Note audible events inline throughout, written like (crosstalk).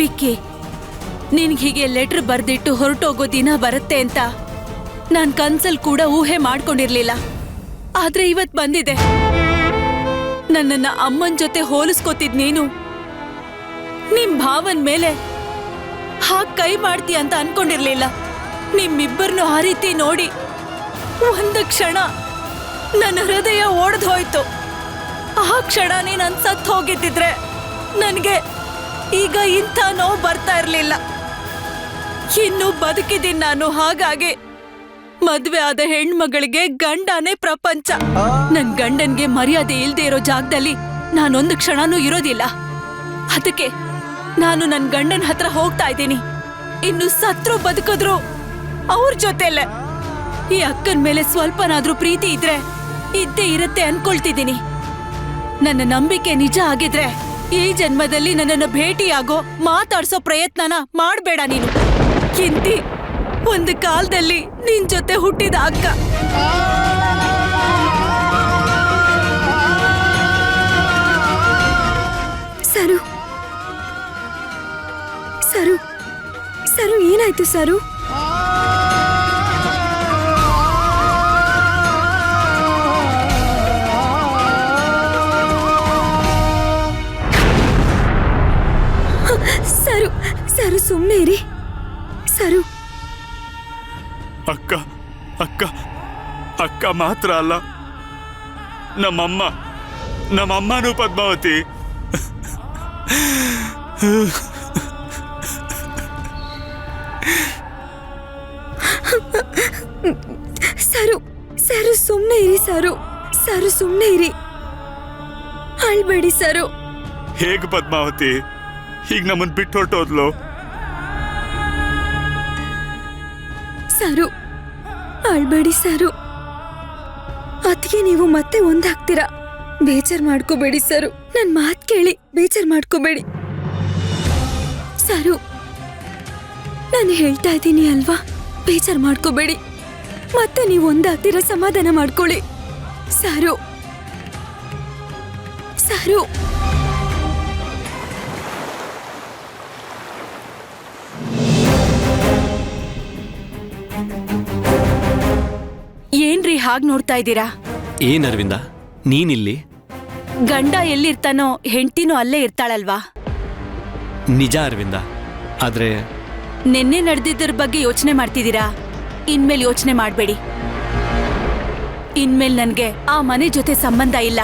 ವಿಕ್ಕಿ ನಿನ್ಗೆ ಹೀಗೆ ಲೆಟರ್ ಬರ್ದಿಟ್ಟು ಹೊರಟೋಗೋ ದಿನ ಬರುತ್ತೆ ಅಂತ ನಾನ್ ಕನ್ಸಲ್ ಕೂಡ ಊಹೆ ಮಾಡ್ಕೊಂಡಿರ್ಲಿಲ್ಲ. ಆದ್ರೆ ಇವತ್ ಬಂದಿದೆ. ನನ್ನನ್ನ ಅಮ್ಮನ್ ಜೊತೆ ಹೋಲಿಸ್ಕೋತಿದ್ ನೀನು. ನಿಮ್ ಭಾವನ್ ಮೇಲೆ ಹಾಗೆ ಕೈ ಮಾಡ್ತೀಯ ಅಂತ ಅನ್ಕೊಂಡಿರ್ಲಿಲ್ಲ. ನಿಮ್ಮಿಬ್ಬರನ್ನು ಆ ರೀತಿ ನೋಡಿ ಒಂದು ಕ್ಷಣ ನನ್ನ ಹೃದಯ ಒಡೆದು ಹೋಯ್ತು ಆ ಕ್ಷಣ ನಾನು ಸತ್ತು ಹೋಗಿದ್ದಿದ್ರೆ ನನಗೆ ಈಗ ಇಂಥ ನೋವು ಬರ್ತಾ ಇರಲಿಲ್ಲ. ಇನ್ನು ಬದುಕಿದ್ದೀನಿ ನಾನು ಹಾಗಾಗಿ. ಮದ್ವೆ ಆದ ಹೆಣ್ಮಗಳಿಗೆ ಗಂಡನೇ ಪ್ರಪಂಚ. ನನ್ ಗಂಡನ್ಗೆ ಮರ್ಯಾದೆ ಇಲ್ದೇ ಇರೋ ಜಾಗದಲ್ಲಿ ನಾನೊಂದು ಕ್ಷಣನೂ ಇರೋದಿಲ್ಲ. ಅದಕ್ಕೆ ನಾನು ನನ್ ಗಂಡನ ಹತ್ರ ಹೋಗ್ತಾ ಇದ್ದೀನಿ. ಇನ್ನು ಸತ್ರು ಬದುಕಿದ್ರು ಅವ್ರ ಜೊತೆಲೆ ಈ ಅಕ್ಕನ ಮೇಲೆ ಸ್ವಲ್ಪನಾದ್ರೂ ಪ್ರೀತಿ ಇದ್ರೆ ಇದ್ದೇ ಇರುತ್ತೆ ಅನ್ಕೊಳ್ತಿದ್ದೀನಿ. ನನ್ನ ನಂಬಿಕೆ ನಿಜ ಆಗಿದ್ರೆ ಈ ಜನ್ಮದಲ್ಲಿ ನನ್ನನ್ನು ಭೇಟಿಯಾಗೋ, ಮಾತಾಡ್ಸೋ ಪ್ರಯತ್ನನ ಮಾಡಬೇಡ ನೀನು. ಕಿಂತಿ, ಒಂದು ಕಾಲದಲ್ಲಿ ನಿನ್ ಜೊತೆ ಹುಟ್ಟಿದ ಅಕ್ಕ. ಸರು. ಸರು. ಸರು, ಏನಾಯ್ತು ಸರು? ಸರು ಸುಮ್ಮನೆ ಇರಿ ಸರು ಅಕ್ಕ ಅಕ್ಕ ಅಕ್ಕ ಮಾತ್ರ ಅಲ್ಲ ನಮ್ಮಮ್ಮ ನಮ್ಮಮ್ಮನೂ ಪದ್ಮಾವತಿ ಸರು ಸರು ಸುಮ್ಮನೆ ಇರಿ ಸರು ಸರು ಸುಮ್ಮನೆ ಇರಿ ಅಳ್ಬೇಡಿ ಸರು ಹೇಗ್ ಪದ್ಮಾವತಿ ಈಗ ನಮ್ಮನ್ ಬಿಟ್ಟು ಹೊರಟೋದ್ಲು ಸರು. ಆಳ್ಬೇಡಿ ಸಾರು. ಅದಕ್ಕೆ ನೀವು ಮತ್ತೆ ಒಂದಾಗ್ತೀರಾ ಬೇಜಾರ್ ಮಾಡ್ಕೋಬೇಡಿ ಸರು. ನನ್ ಮಾತ್ ಕೇಳಿ ಬೇಜಾರ್ ಮಾಡ್ಕೋಬೇಡಿ. ಸರು, ನಾನು ಹೇಳ್ತಾ ಇದ್ದೀನಿ ಅಲ್ವಾ? ಬೇಜಾರ್ ಮಾಡ್ಕೋಬೇಡಿ. ಮತ್ತೆ ನೀವು ಒಂದಾಗ್ತೀರಾ ಸಮಾಧಾನ ಮಾಡ್ಕೊಳ್ಳಿ. ಸಾರು ಸಾರು. ಹಾಗ್ ನೋಡ್ತಾ ಇದ್ದೀರಾ? ಏನ್ ಅರವಿಂದ? ನೀನಿಲ್ಲಿ? ಗಂಡ ಎಲ್ಲಿರ್ತಾನೋ ಹೆಂಡ್ತಿನೂ ಅಲ್ಲೇ ಇರ್ತಾಳಲ್ವಾ? ನಿಜ ಅರವಿಂದ. ಆದ್ರೆ ನಿನ್ನೆ ನಡೆದಿದ್ದರ ಬಗ್ಗೆ ಯೋಚನೆ ಮಾಡ್ತಿದ್ದೀರಾ? ಇನ್ಮೇಲೆ ಯೋಚನೆ ಮಾಡಬೇಡಿ. ಇನ್ಮೇಲೆ ನನಗೆ ಆ ಮನೆ ಜೊತೆ ಸಂಬಂಧ ಇಲ್ಲ.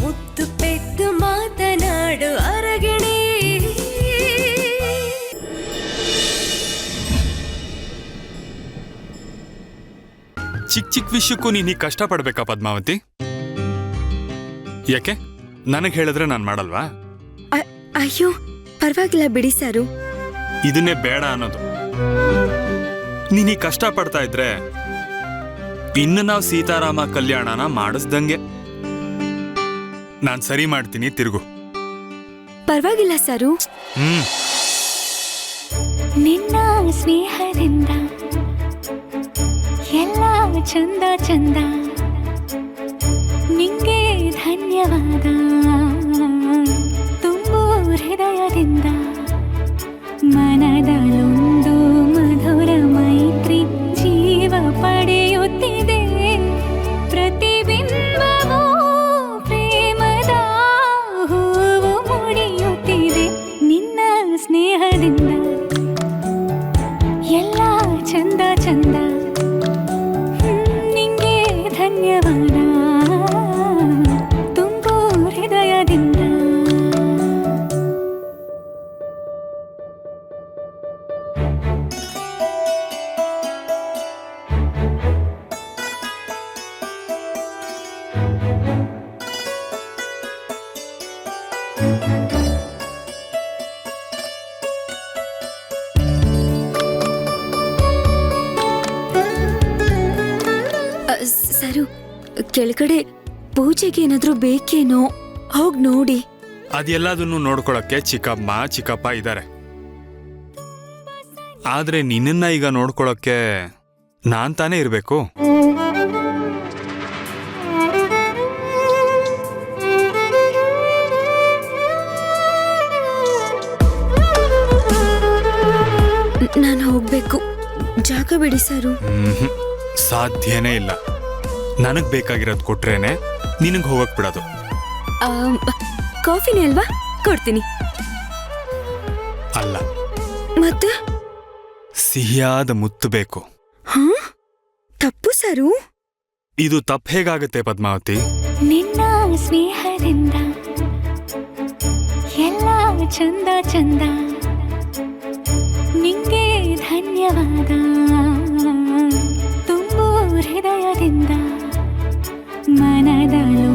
ಮುತ್ತು ಪೆದ್ದು ಮಾತನಾಡು ಅರಗಿಣಿ ಚಿಕ್ಕ ಚಿಕ್ಕ ವಿಷಯಕ್ಕೂ ನೀನು ಹೀಗೆ ಕಷ್ಟಪಡ್ಬೇಕಾ ಪದ್ಮಾವತಿ? ಯಾಕೆ? ನನಗೆ ಹೇಳಿದ್ರೆ ನಾನು ಮಾಡಲ್ವಾ? ಅ- ಅಯ್ಯೋ ಪರವಾಗಿಲ್ಲ ಬಿಡಿ ಸಾರು. ಇದನ್ನೇ ಬೇಡ ಅನ್ನೋದು. ನೀನು ಈ ಕಷ್ಟ ಪಡ್ತಾ ಇದ್ರೆ ಇನ್ನು ನಾವು ಸೀತಾರಾಮ ಕಲ್ಯಾಣನ ಮಾಡಿಸ್ದಂಗೆ. ನಾನು ಸರಿ ಮಾಡ್ತೀನಿ ತಿರುಗು. ಪರವಾಗಿಲ್ಲ ಸಾರು. ಹ್ಮ್. ನಿನ್ನ ಸ್ನೇಹದಿಂದ ಎಲ್ಲ ಚಂದ ಚಂದ. ನಿಂಗೆ ಧನ್ಯವಾದ. ತುಂಬು ಹೃದಯದಿಂದ ಮನದಲ್ಲೊಂದು ಧನ್ಯವಾದ ಏನಾದ್ರು ಬೇಕೇನೋ? ಹೋಗ್ ನೋಡಿ. ಅದೆಲ್ಲದನ್ನು ನೋಡ್ಕೊಳಕ್ಕೆ ಚಿಕ್ಕಮ್ಮ ಚಿಕ್ಕಪ್ಪ ಇದ್ದಾರೆ. ಆದ್ರೆ ನಿನ್ನನ್ನ ಈಗ ನೋಡ್ಕೊಳಕ್ಕೆ ನಾನ್ ತಾನೇ ಇರ್ಬೇಕು? ನಾನು ಹೋಗ್ಬೇಕು. ಜಾಗ ಬಿಡಿ ಸರ್. ಸಾಧ್ಯನೇ ಇಲ್ಲ. ನನಗ್ ಬೇಕಾಗಿರೋದು ಕೊಟ್ರೇನೆ ನಿನಗ್ ಹೋಗಕ್ ಬಿಡೋದು. ಆಮ್, ಕಾಫಿನೇ ಅಲ್ವಾ? ಕೊಡ್ತೀನಿ. ಅಲ್ಲ. ಮತ್ತೆ? ಸಿಹಿಯಾದ ಮುತ್ತು ಬೇಕು. ಹಾ? ತಪ್ಪು ಸರು? ಇದು ತಪ್ಪು ಹೇಗಾಗುತ್ತೆ ಪದ್ಮಾವತಿ? ನಿನ್ನ ಸ್ನೇಹದಿಂದ ಎಲ್ಲ ಚಂದ ಚಂದ ನಿಂಗೆ ಧನ್ಯವಾದ. ತುಂಬ ಹೃದಯದಿಂದ. മനതാൽ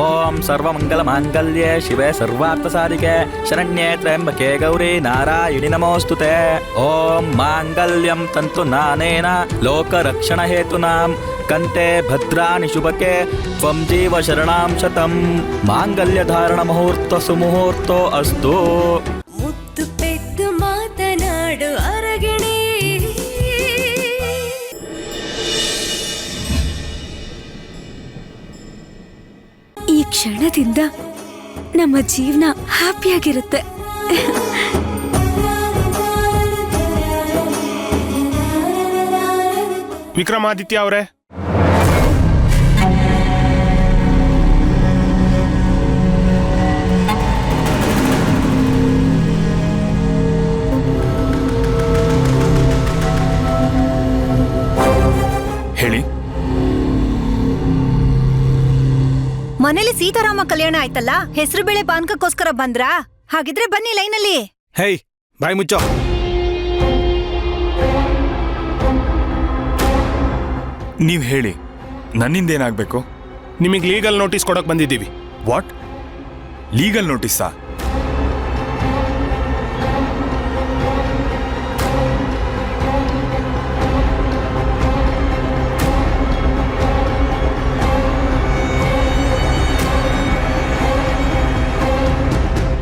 ఓం సర్వమంగళమాంగళ్యే శివే సర్వార్థసాధికే శరణ్యే త్రయంబకే గౌరీ నారాయణి నమోస్తుతే. ఓం మాంగళ్యం తంతు నానేన లోకరక్షణ హేతునాం కంటే భద్రాని శుభకే త్వం జీవ శరణాం శతం. మాంగళ్యధారణ ముహూర్త సుముహూర్తో అస్తు. ముద్దు పెద్ద మాతనాడు ಕ್ಷಣದಿಂದ ನಮ್ಮ ಜೀವನ ಹ್ಯಾಪಿಯಾಗಿರುತ್ತೆ. ವಿಕ್ರಮಾದಿತ್ಯ ಅವರೇ ಮನೇಲಿ ಸೀತಾರಾಮ ಕಲ್ಯಾಣ ಆಯ್ತಲ್ಲ? ಹೆಸರು ಬೇಳೆ ಪಾನಕಕ್ಕೋಸ್ಕರ ಬಂದ್ರಾ? ಹಾಗಿದ್ರೆ ಬನ್ನಿ ಲೈನಲ್ಲಿ. ಹೇಯ್ ಬಾಯ್ ಮುಚ್ಚೋ. ನೀವು ಹೇಳಿ ನನ್ನಿಂದ ಏನಾಗಬೇಕು ನಿಮಗೆ ಲೀಗಲ್ ನೋಟಿಸ್ ಕೊಡಕ್ ಬಂದಿದ್ದೀವಿ. ವಾಟ್ ಲೀಗಲ್ ನೋಟಿಸಾ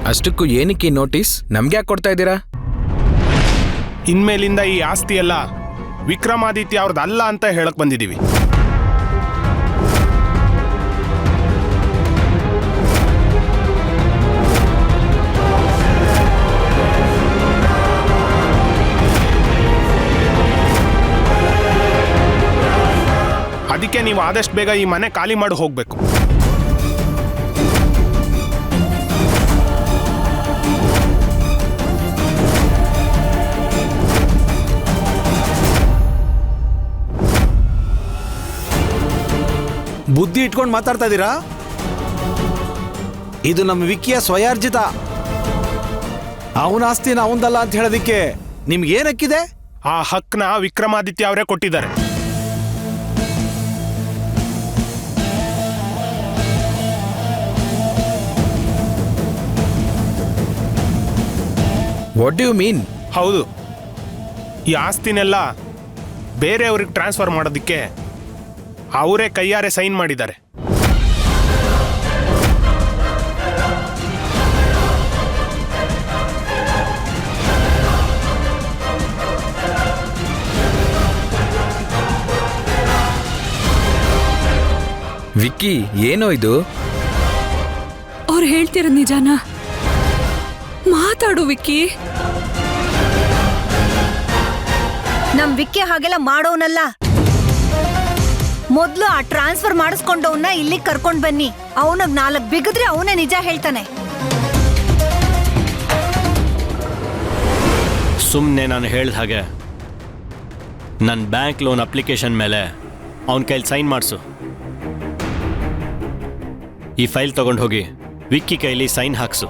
ಅಷ್ಟಕ್ಕೂ ಏನಕ್ಕೆ ನೋಟಿಸ್? ನಮ್ಗೆ ಯಾಕೆ ಕೊಡ್ತಾ ಇದ್ದೀರಾ? ಇನ್ಮೇಲಿಂದ ಈ ಆಸ್ತಿ ಎಲ್ಲ ವಿಕ್ರಮಾದಿತ್ಯ ಅವ್ರದ್ದು ಅಲ್ಲ ಅಂತ ಹೇಳಕ್ ಬಂದಿದ್ದೀವಿ ಅದಕ್ಕೆ ನೀವು ಆದಷ್ಟು ಬೇಗ ಈ ಮನೆ ಖಾಲಿ ಮಾಡಿ ಹೋಗ್ಬೇಕು. ಬುದ್ಧಿ ಇಟ್ಕೊಂಡು ಮಾತಾಡ್ತಾ ಇದ್ದೀರಾ ಇದು ನಮ್ಮ ವಿಕ್ಕಿಯ ಸ್ವಯಾರ್ಜಿತ. ಅವನ ಆಸ್ತಿನ ಅವಂದಲ್ಲ ಅಂತ ಹೇಳೋದಿಕ್ಕೆ ನಿಮ್ಗೆ ಏನಕ್ಕಿದೆ? ಆ ಹಕ್ನ ವಿಕ್ರಮಾದಿತ್ಯ ಅವರೇ ಕೊಟ್ಟಿದ್ದಾರೆ. ವಾಟ್ ಯು ಮೀನ್ ಹೌದು. ಈ ಆಸ್ತಿನೆಲ್ಲ ಬೇರೆಯವ್ರಿಗೆ ಟ್ರಾನ್ಸ್ಫರ್ ಮಾಡೋದಕ್ಕೆ ಅವರೇ ಕೈಯಾರೆ ಸೈನ್ ಮಾಡಿದ್ದಾರೆ. ವಿಕ್ಕಿ ಏನೋ ಇದು? ಅವ್ರು ಹೇಳ್ತಿರೋ ನಿಜಾನ? ಮಾತಾಡು ವಿಕ್ಕಿ. ನಮ್ ವಿಕ್ಕಿ ಹಾಗೆಲ್ಲ ಮಾಡೋನಲ್ಲ. ಮೊದ್ಲು ಆ ಟ್ರಾನ್ಸ್ಫರ್ ಮಾಡಿಸ್ಕೊಂಡವನ್ನ ಇಲ್ಲಿ ಕರ್ಕೊಂಡ್ ಬನ್ನಿ. ಅವನಗ್ ನಾಲ್ಕ್ ಬಿಗದ್ರೆ ಅವನೇ ನಿಜ ಹೇಳ್ತಾನೆ. ಸುಮ್ಮನೆ ನಾನು ಹೇಳ್ದ ಹಾಗೆ. ನನ್ನ ಬ್ಯಾಂಕ್ ಲೋನ್ ಅಪ್ಲಿಕೇಶನ್ ಮೇಲೆ ಅವನ ಕೈಲಿ ಸೈನ್ ಮಾಡಿಸು. ಈ ಫೈಲ್ ತಗೊಂಡು ಹೋಗಿ ವಿಕ್ಕಿ ಕೈಲಿ ಸೈನ್ ಹಾಕ್ಸು.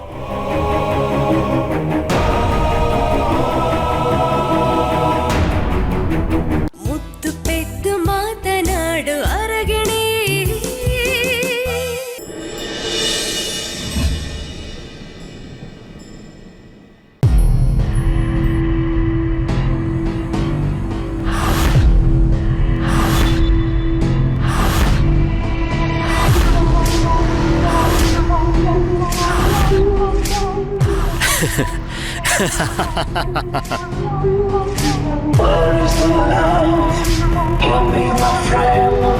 Where is the love? Help me my friend.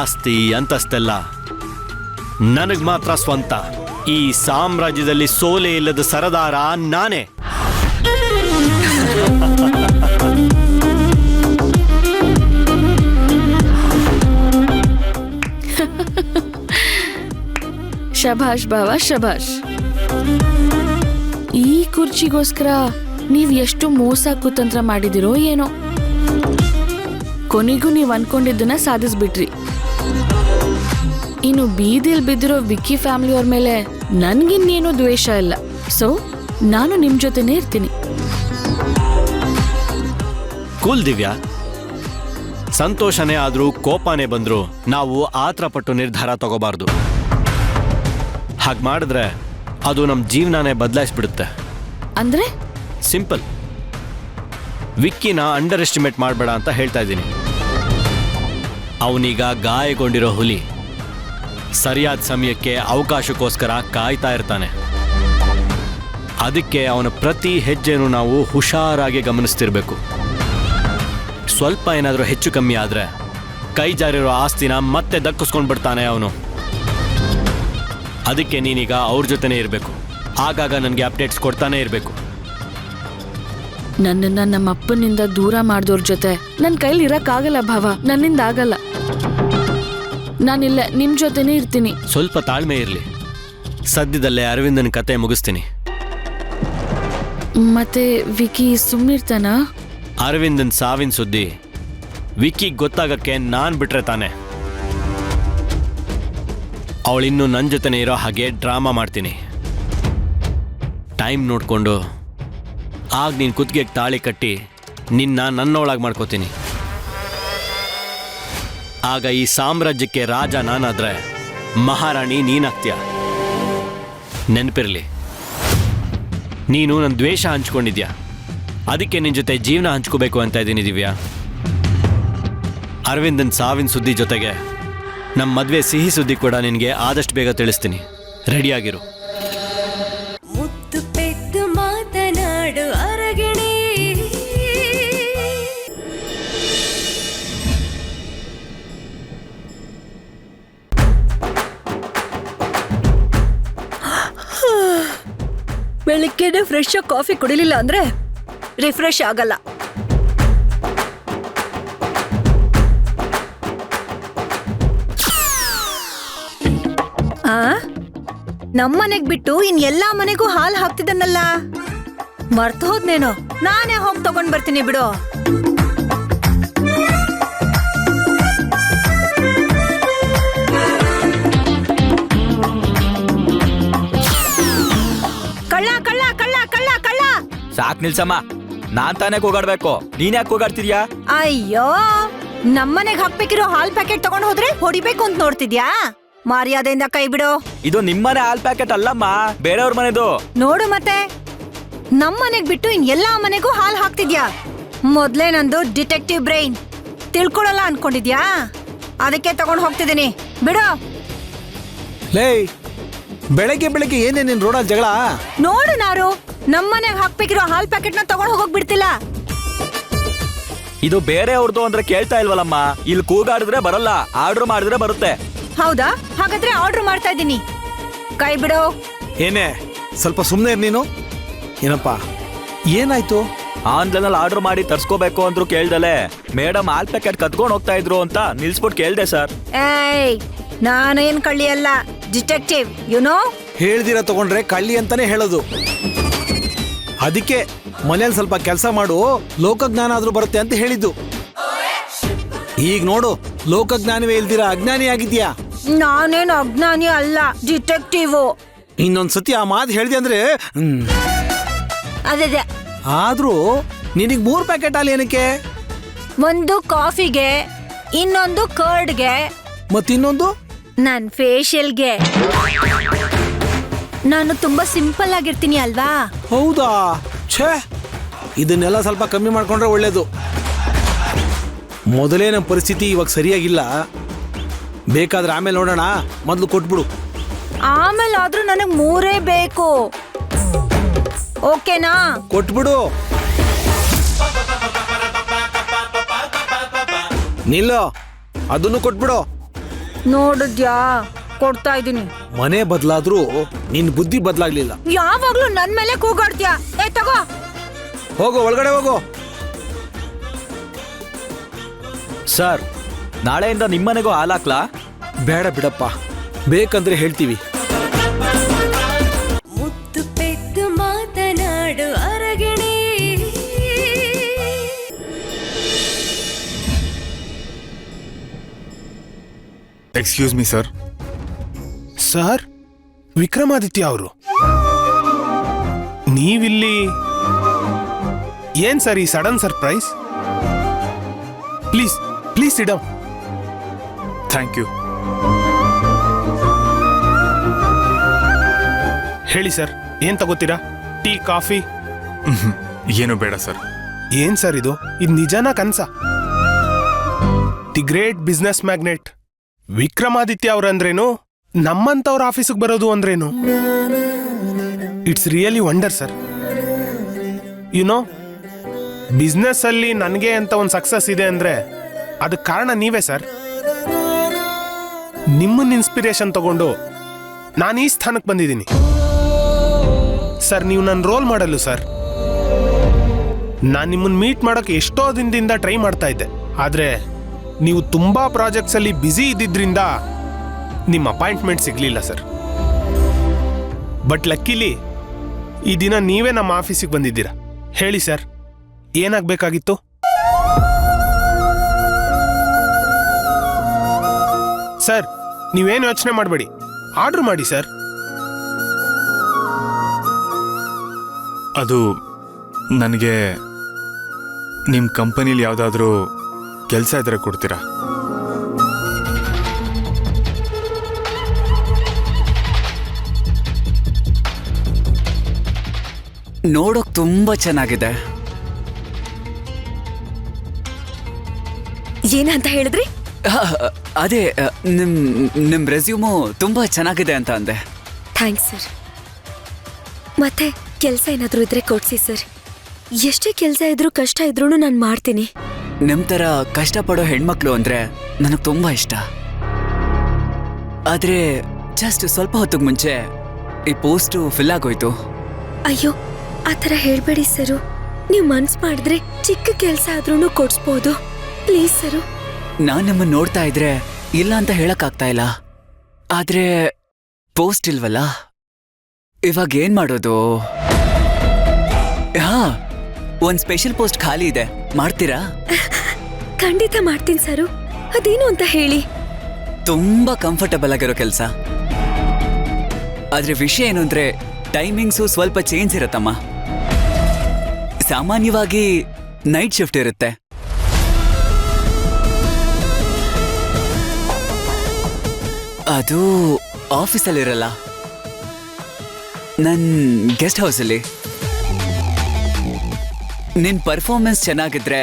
ಆಸ್ತಿ ಅಂತಸ್ತೆಲ್ಲ. ನನಗೆ ಮಾತ್ರ ಸ್ವಂತ. ಈ ಸಾಮ್ರಾಜ್ಯದಲ್ಲಿ ಸೋಲೆ ಇಲ್ಲದ ಸರದಾರ ನಾನೇ. ಶಭಾಷ್ ಬಾವ, ಶಭಾಷ್. ಈ ಕುರ್ಚಿಗೋಸ್ಕರ ನೀವ್ ಎಷ್ಟು ಮೋಸ ಕುತಂತ್ರ ಮಾಡಿದಿರೋ ಏನೋ. ಕೊನೆಗೂ ನೀವ್ ಅನ್ಕೊಂಡಿದ್ದನ್ನ ಸಾಧಿಸ್ಬಿಟ್ರಿ. ಇನ್ನು ಬೀದಿಲ್ ಬಿದ್ದಿರೋ ವಿಕ್ಕಿ ಫ್ಯಾಮಿಲಿಯವ್ರ ಮೇಲೆ ನನ್ಗಿನ್ನೇನು ದ್ವೇಷ ಇಲ್ಲ. ಸೊ ನಾನು ನಿಮ್ ಜೊತೆನೇ ಇರ್ತೀನಿ. ಕೂಲ್ ದಿವ್ಯಾ ಸಂತೋಷನೇ ಆದ್ರೂ ಕೋಪನೇ ಬಂದ್ರು ನಾವು ಆತ್ರಪಟ್ಟು ನಿರ್ಧಾರ ತಗೋಬಾರ್ದು. ಹಾಗೆ ಮಾಡಿದ್ರೆ ಅದು ನಮ್ಮ ಜೀವನನೇ ಬದಲಾಯಿಸ್ಬಿಡುತ್ತೆ. ಅಂದ್ರೆ? ಸಿಂಪಲ್ ವಿಕ್ಕಿನ ಅಂಡರ್ ಎಸ್ಟಿಮೇಟ್ ಮಾಡಬೇಡ ಅಂತ ಹೇಳ್ತಾ ಇದ್ದೀನಿ. ಅವನೀಗ ಗಾಯಗೊಂಡಿರೋ ಹುಲಿ. ಸರಿಯಾದ ಸಮಯಕ್ಕೆ ಅವಕಾಶಕ್ಕೋಸ್ಕರ ಕಾಯ್ತಾ ಇರ್ತಾನೆ. ಅದಕ್ಕೆ ಅವನ ಪ್ರತಿ ಹೆಜ್ಜೆನೂ ನಾವು ಹುಷಾರಾಗಿ ಗಮನಿಸ್ತಿರ್ಬೇಕು. ಸ್ವಲ್ಪ ಏನಾದರೂ ಹೆಚ್ಚು ಕಮ್ಮಿ ಆದರೆ ಕೈ ಜಾರಿರೋ ಆಸ್ತಿನ ಮತ್ತೆ ದಕ್ಕಿಸ್ಕೊಂಡು ಬಿಡ್ತಾನೆ ಅವನು. ಅದಕ್ಕೆ ನೀನೀಗ ಅವ್ರ ಜೊತೆನೇ ಇರಬೇಕು. ಆಗಾಗ ನನಗೆ ಅಪ್ಡೇಟ್ಸ್ ಕೊಡ್ತಾನೆ ಇರಬೇಕು. ನನ್ನನ್ನ ನಮ್ಮ ಅಪ್ಪನಿಂದ ದೂರ ಮಾಡಿದವ್ರ ಜೊತೆ ನನ್ನ ಕೈಲಿ ಇರೋಕ್ಕಾಗಲ್ಲ ಭಾವ, ನನ್ನಿಂದ ಆಗಲ್ಲ. ನಾನಿಲ್ಲ ನಿಮ್ ಜೊತೆನೇ ಇರ್ತೀನಿ. ಸ್ವಲ್ಪ ತಾಳ್ಮೆ ಇರಲಿ. ಸದ್ಯದಲ್ಲೇ ಅರವಿಂದನ ಕತೆ ಮುಗಿಸ್ತೀನಿ. ಮತ್ತೆ ವಿಕಿ ಸುಮ್ಮನಿರ್ತಾನ ಅರವಿಂದನ್ ಸಾವಿನ ಸುದ್ದಿ. ವಿಕಿ ಗೊತ್ತಾಗಕ್ಕೆ ನಾನು ಬಿಟ್ರೆ ತಾನೆ. ಅವಳಿನ್ನು ನನ್ನ ಜೊತೆನೇ ಇರೋ ಹಾಗೆ ಡ್ರಾಮಾ ಮಾಡ್ತೀನಿ. ಟೈಮ್ ನೋಡಿಕೊಂಡು ಆಗ ನೀನು ಕುತ್ತಿಗೆಗೆ ತಾಳಿ ಕಟ್ಟಿ ನಿನ್ನ ನನ್ನೊಳಗೆ ಮಾಡ್ಕೋತೀನಿ. ಆಗ ಈ ಸಾಮ್ರಾಜ್ಯಕ್ಕೆ ರಾಜ ನಾನಾದ್ರೆ, ಮಹಾರಾಣಿ ನೀನಾಗ್ತೀಯ? ನೆನಪಿರಲಿ. ನೀನು ನನ್ನ ದ್ವೇಷ ಹಂಚ್ಕೊಂಡಿದ್ಯಾ? ಅದಕ್ಕೆ ನಿನ್ನ ಜೊತೆ ಜೀವನ ಹಂಚ್ಕೋಬೇಕು ಅಂತ ಇದ್ದೀನಿ ದಿವ್ಯಾ. ಅರವಿಂದನ್ ಸಾವಿನ ಸುದ್ದಿ ಜೊತೆಗೆ ನಮ್ಮ ಮದುವೆ ಸಿಹಿ ಸುದ್ದಿ ಕೂಡ ನಿನಗೆ ಆದಷ್ಟು ಬೇಗ ತಿಳಿಸ್ತೀನಿ. ರೆಡಿಯಾಗಿರು ಬೆಳಿಗ್ಗೆನೆ ಫ್ರೆಶ್ ಆಗಿ ಕಾಫಿ ಕುಡಿಲಿಲ್ಲ ಅಂದ್ರೆ ರಿಫ್ರೆಶ್ ಆಗಲ್ಲ. ನಮ್ಮನೆಗ್ ಬಿಟ್ಟು ಇನ್ ಎಲ್ಲಾ ಮನೆಗೂ ಹಾಲ್ ಹಾಕ್ತಿದ್ದನ್ನಲ್ಲ ಮರ್ತು ಹೋದ್ನೇನೋ? ನಾನೇ ಹೋಗಿ ತಗೊಂಡ್ ಬರ್ತೀನಿ ಬಿಡು. ಸಾಕ್ ನಿಲ್ಸಮ್ಮ. ನಾನ್ ತಾನೇ ಕೂಗಾಡ್ಬೇಕು. ನೀನ್ ಯಾಕೆ ಕೂಗಾಡ್ತಿದ್ಯಾ? ಅಯ್ಯೋ ನಮ್ಮನೆಗ್ ಹಾಕ್ಬೇಕಿರೋ ಹಾಲ್ ಪ್ಯಾಕೆಟ್ ತಗೊಂಡ್ ಹೋದ್ರೆ ಹೊಡಿಬೇಕು ಅಂತ ನೋಡ್ತಿದ್ಯಾ? ಮರ್ಯಾದೆಯಿಂದ ಕೈ ಬಿಡು. ಇದು ನಿಮ್ಮನೆ ಹಾಲ್ ಪ್ಯಾಕೆಟ್ ಅಲ್ಲಮ್ಮ ಬೇರೆಯವ್ರ ಮನೆದು. ನೋಡು ಮತ್ತೆ. ನಮ್ಮನೆಗ್ ಬಿಟ್ಟು ಇನ್ ಎಲ್ಲಾ ಮನೆಗೂ ಹಾಲ್ ಹಾಕ್ತಿದ್ಯಾ? ಮೊದ್ಲೇ ನಂದು ಡಿಟೆಕ್ಟಿವ್ ಬ್ರೈನ್. ತಿಳ್ಕೊಳಲ್ಲ ಅನ್ಕೊಂಡಿದ್ಯಾ? ಅದಕ್ಕೆ ತಗೊಂಡ್ ಹೋಗ್ತಿದ್ದೀನಿ. ಬಿಡು. ಲೇ ಬೆಳಗ್ಗೆ ಬೆಳಗ್ಗೆ ಏನೇ ನಿನ್ ರೋಡಲ್ಲಿ ಜಗಳ? ನೋಡು ನಾರು. ನಮ್ಮನೆಗ್ ಹಾಕ್ಬೇಕಿರೋ ಹಾಲ್ ಪ್ಯಾಕೆಟ್ನ ತಗೊಂಡ್ ಹೋಗೋಕ್ ಬಿಡ್ತಿಲ್ಲ ಇದು ಬೇರೆಯವ್ರದ್ದು ಅಂದ್ರೆ ಕೇಳ್ತಾ ಇಲ್ವಲ್ಲಮ್ಮ? ಇಲ್ಲಿ ಕೂಗಾಡಿದ್ರೆ ಬರಲ್ಲ ಆರ್ಡರ್ ಮಾಡಿದ್ರೆ ಬರುತ್ತೆ. ಹೌದಾ? ಹಾಗಾದ್ರೆ ಆರ್ಡರ್ ಮಾಡ್ತಾ ಇದ್ದೀನಿ. ಕೈ ಬಿಡು. ಏನೇ ಸ್ವಲ್ಪ ಸುಮ್ಮನೆ ಇರ್ ನೀನು? ಏನಪ್ಪ ಏನಾಯ್ತು? ಆನ್ಲೈನ್ ಅಲ್ಲಿ ಆರ್ಡರ್ ಮಾಡಿ ತರ್ಸ್ಕೋಬೇಕು ಅಂದ್ರು ಕೇಳ್ದಲೆ. ಮೇಡಮ್ ಹಾಲ್ ಪ್ಯಾಕೆಟ್ ಕತ್ಕೊಂಡ್ ಹೋಗ್ತಾ ಇದ್ರು ಅಂತ ನಿಲ್ಸ್ಬಿಟ್ಟು ಕೇಳ್ದೆ ಸರ್. ಏಯ್ ನಾನೇನ್ ಕಳ್ಳಿ ಅಲ್ಲ ಡಿಟೆಕ್ಟಿವ್ ಯುನೋ ಹೇಳ್ದಿರ ತಗೊಂಡ್ರೆ ಕಳ್ಳಿ ಅಂತಾನೆ ಹೇಳೋದು. ಅದಕ್ಕೆ ಮನೇಲಿ ಸ್ವಲ್ಪ ಕೆಲಸ ಮಾಡು ಲೋಕಜ್ಞಾನ ಆದ್ರೂ ಬರುತ್ತೆ ಅಂತ ಹೇಳಿದ್ದು. ಈಗ ನೋಡು ಲೋಕಜ್ಞಾನವೇ ಇಲ್ದಿರ ಅಜ್ಞಾನಿ ಆಗಿದ್ಯಾ? ನಾನೇನು ಅಜ್ಞಾನಿ ಅಲ್ಲ ಡಿಟೆಕ್ಟಿವ್. ಇನ್ನೊಂದ್ ಸತಿ ಆ ಮಾತು ಹೇಳಿದೆ ಅಂದ್ರೆ. ಅದೇ ಆದ್ರೂ ನಿನಗ್ ಮೂರ್ ಪ್ಯಾಕೆಟ್ ಅಲ್ಲಿ ಏನಕ್ಕೆ? ಒಂದು ಕಾಫಿಗೆ ಇನ್ನೊಂದು ಕರ್ಡ್ಗೆ ಮತ್ತಿನ್ನೊಂದು? ನನ್ ಫೇಶಿಯಲ್ಗೆ ನಾನು ತುಂಬಾ ಸಿಂಪಲ್ ಆಗಿರ್ತೀನಿ ಅಲ್ವಾ? ಹೌದಾ? ಛೇ ಇದನ್ನೆಲ್ಲ ಸ್ವಲ್ಪ ಕಮ್ಮಿ ಮಾಡ್ಕೊಂಡ್ರೆ ಒಳ್ಳೇದು. ಮೊದಲೇ ನಮ್ಮ ಪರಿಸ್ಥಿತಿ ಇವಾಗ ಸರಿಯಾಗಿಲ್ಲ. ಬೇಕಾದ್ರೆ ಆಮೇಲೆ ನೋಡೋಣ. ಮೊದಲು ಕೊಟ್ಬಿಡು. ಆಮೇಲೆ ಆದ್ರೂ ನನಗೆ ಮೂರೇ ಬೇಕು. ಓಕೆನಾ? ಕೊಟ್ಬಿಡು. ನಿಲ್ಲೋ. ಅದನ್ನು ಕೊಟ್ಬಿಡು. ನೋಡಿದ್ಯಾ? ಕೊಡ್ತಾ ಇದೀನಿ ಮನೆ ಬದಲಾದ್ರೂ ನಿನ್ ಬುದ್ಧಿ ಬದಲಾಗ್ಲಿಲ್ಲ. ಯಾವಾಗ್ಲೂ ನನ್ ಮೇಲೆ ಕೂಗಾಡ್ತೀಯಾ? ಏ ತಗೋ. ಹೋಗು ಒಳಗಡೆ ಹೋಗು. ಸರ್ ನಾಳೆಯಿಂದ ನಿಮ್ಮನೆಗೂ ಹಾಲಾಕ್ಲಾ? ಹಾಕ್ಲಾ ಬೇಡ ಬಿಡಪ್ಪ ಬೇಕಂದ್ರೆ ಹೇಳ್ತೀವಿ. ಮುತ್ತು ಪೆದ್ದು ಮಾತನಾಡು ಅರಗಿಣಿ. Excuse me sir sir? Vikramaditya ಅವರು. ನೀವಿಲ್ಲಿ ಏನ್ ಸರ್ ಈ ಸಡನ್ ಸರ್ಪ್ರೈಸ್? ಪ್ಲೀಸ್ ಪ್ಲೀಸ್ ಇಡಮ್ ಥ್ಯಾಂಕ್ ಯು. ಹೇಳಿ ಸರ್ ಏನ್ ತಗೋತೀರಾ? Tea coffee? ಏನು ಬೇಡ ಸರ್. ಏನ್ ಸರ್ ಇದು? ಇದು ನಿಜಾನ ಕನ್ಸ? The great business magnate. Vikramaditya ಅವ್ರಂದ್ರೇನು ನಮ್ಮಂತವ್ರ ಆಫೀಸಿಗೆ ಬರೋದು ಅಂದ್ರೇನು? It's really wonder sir you know business ಅಲ್ಲಿ ನನಗೆ ಅಂತ ಒಂದು ಸಕ್ಸಸ್ ಇದೆ ಅಂದ್ರೆ ಅದಕ್ಕೆ ಕಾರಣ ನೀವೇ ಸರ್ ನಿಮ್ಮನ್ನ ಇನ್ಸ್ಪಿರೇಷನ್ ತಗೊಂಡು ನಾನು ಈ ಸ್ಥಾನಕ್ಕೆ ಬಂದಿದ್ದೀನಿ. ಸರ್ ನೀವು ನನ್ನ ರೋಲ್ ಮಾಡಲು ಸರ್ ನಾನು ನಿಮ್ಮನ್ನ ಮೀಟ್ ಮಾಡೋಕೆ ಎಷ್ಟೋ ದಿನದಿಂದ ಟ್ರೈ ಮಾಡ್ತಾ ಇದ್ದೆ. ಆದರೆ ನೀವು ತುಂಬ ಪ್ರಾಜೆಕ್ಟ್ಸಲ್ಲಿ ಬ್ಯುಸಿ ಇದ್ದಿದ್ರಿಂದ ನಿಮ್ಮ ಅಪಾಯಿಂಟ್ಮೆಂಟ್ ಸಿಗಲಿಲ್ಲ, ಸರ್. ಬಟ್ ಲಕ್ಕಿಲಿ, ಈ ದಿನ ನೀವೇ ನಮ್ಮ ಆಫೀಸಿಗೆ ಬಂದಿದ್ದೀರಾ. ಹೇಳಿ, ಸರ್, ಏನಾಗಬೇಕಾಗಿತ್ತು? ಸರ್, ನೀವೇನು ಯೋಚನೆ ಮಾಡಬೇಡಿ. ಆರ್ಡರ್ ಮಾಡಿ, ಸರ್. ಅದು ನನಗೆ ನಿಮ್ಮ ಕಂಪನಿಲಿ ಯಾವುದಾದ್ರೂ ಕೆಲಸ ಇದ್ರೆ ಕೊಡ್ತೀರಾ? ನೋಡೋಕ್ ತುಂಬಾ ಚೆನ್ನಾಗಿದೆ. ಏನಂತ ಹೇಳಿದ್ರಿ? ಅದೇ ನಿಮ್ಮ ನಿಮ್ ನಿಮ್ ರೆಸ್ಯೂಮು ತುಂಬಾ ಚೆನ್ನಾಗಿದೆ ಅಂತ ಅಂದೆ. Thanks sir. ಮತ್ತೆ ಕೆಲಸ ಏನಾದರೂ ಇದ್ರೆ ಕೊಡ್ಸಿ ಸರ್. ಎಷ್ಟೇ ಕೆಲಸ ಇದ್ರೂ ಕಷ್ಟ ಇದ್ರೂ ನಾನು ಮಾಡ್ತೀನಿ. ನಿಮ್ ತರ ಕಷ್ಟಪಡೋ ಹೆಣ್ಮಕ್ಳು ಅಂದ್ರೆ ನನಗ್ ತುಂಬಾ ಇಷ್ಟ. ಆದ್ರೆ ಜಸ್ಟ್ ಸ್ವಲ್ಪ ಹೊತ್ತಿಗೆ ಮುಂಚೆ ಈ ಪೋಸ್ಟು ಫಿಲ್ ಆಗೋಯ್ತು. ಅಯ್ಯೋ ಆ ಥರ ಹೇಳ್ಬೇಡಿ ಸರು. ನೀವು ಮನ್ಸ್ ಮಾಡಿದ್ರೆ ಚಿಕ್ಕ ಕೆಲಸ ಆದ್ರೂ ಕೊಡ್ಸ್ಬೋದು. ಪ್ಲೀಸ್ ಸರು. ನಾನ್ ನಿಮ್ಮನ್ನ ನೋಡ್ತಾ ಇದ್ರೆ ಇಲ್ಲ ಅಂತ ಹೇಳಕ್ ಆಗ್ತಾ ಇಲ್ಲ. ಆದ್ರೆ ಪೋಸ್ಟ್ ಇಲ್ವಲ್ಲ? ಇವಾಗ ಏನ್ ಮಾಡೋದು? ಹಾ ಒಂದ್ ಸ್ಪೆಷಲ್ ಪೋಸ್ಟ್ ಖಾಲಿ ಇದೆ. ಮಾಡ್ತೀರಾ? (laughs) ಖಂಡಿತ ಮಾಡ್ತೀನಿ ಸರು. ಅದೇನು ಅಂತ ಹೇಳಿ. ತುಂಬಾ ಕಂಫರ್ಟಬಲ್ ಆಗಿರೋ ಕೆಲಸ. ಆದ್ರೆ ವಿಷಯ ಏನು ಅಂದ್ರೆ ಟೈಮಿಂಗ್ಸು ಸ್ವಲ್ಪ ಚೇಂಜ್ ಇರತ್ತಮ್ಮ. ಸಾಮಾನ್ಯವಾಗಿ ನೈಟ್ ಶಿಫ್ಟ್ ಇರುತ್ತೆ. ಅದು ಆಫೀಸಲ್ಲಿರಲ್ಲ. ನನ್ನ ಗೆಸ್ಟ್ ಹೌಸಲ್ಲಿ ನಿನ್ ಪರ್ಫಾರ್ಮೆನ್ಸ್ ಚೆನ್ನಾಗಿದ್ರೆ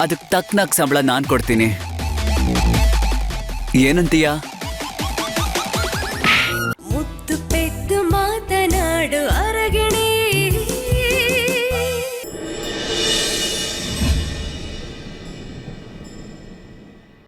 ಅದಕ್ಕೆ ತಕ್ಕನಾಗಿ ಸಂಬಳ ನಾನು ಕೊಡ್ತೀನಿ. ಏನಂತೀಯ?